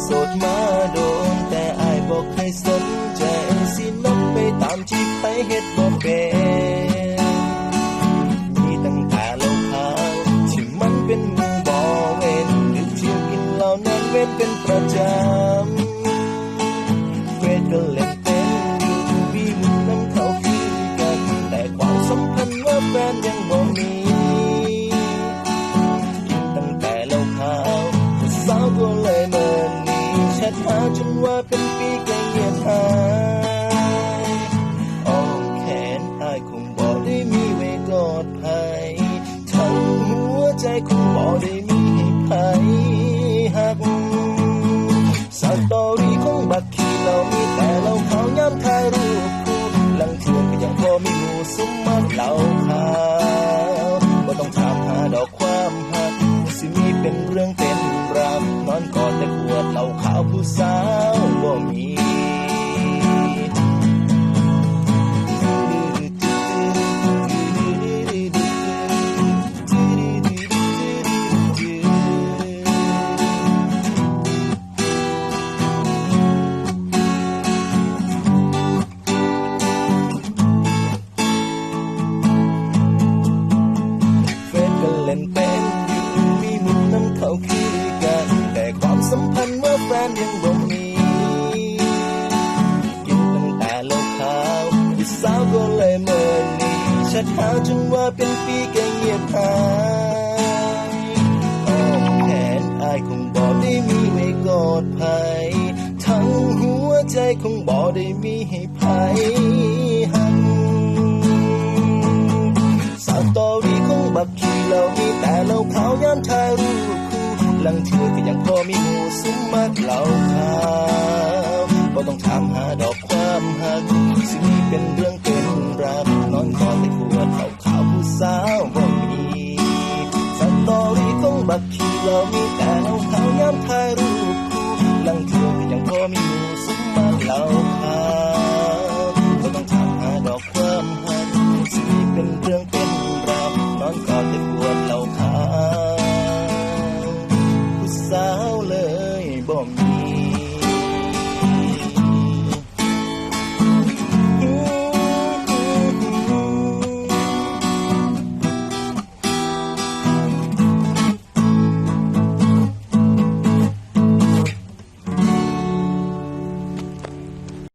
โสดมาโดน แต่อายบอกให้สนใจสินับไปตามที่ใครเฮ็ดบ่เป็นมีตั้งแต่เหล้าขาวที่มันเป็นมู่บ่เว้นดึกเที่ยวกินเหล้านั้นเว้นเป็นประจำเวทก็เล่ นีแชทหาจนว่าเป็นปีก็เงียบหายอ้อมแขนอายคงบ่ได้มีไว้กอดภัยทั้งหัวใจคงบ่ได้มี ชทหาจนว่าเป็นปีก็เงียบหายอ้อมแขนอายคงบ่ได้มีไว้กอดภัย ทั้งหัวใจคงบ่ได้มีให้ภัยหักสาวตอรี่ของบักขีเรามีแต่เราเขาย้ำถ่ายรูปคู่หลังเทือก็ยังพอมีหมู่สมมักเราขาวบ่ต้องถามหาดอกความหักสิมีเป็นเรื่อง บักขีเรามีแต่เราเขาย้ำถ่ายรูปคู่ลังเทือก็ยังพอมีหมู่สมมักเราขา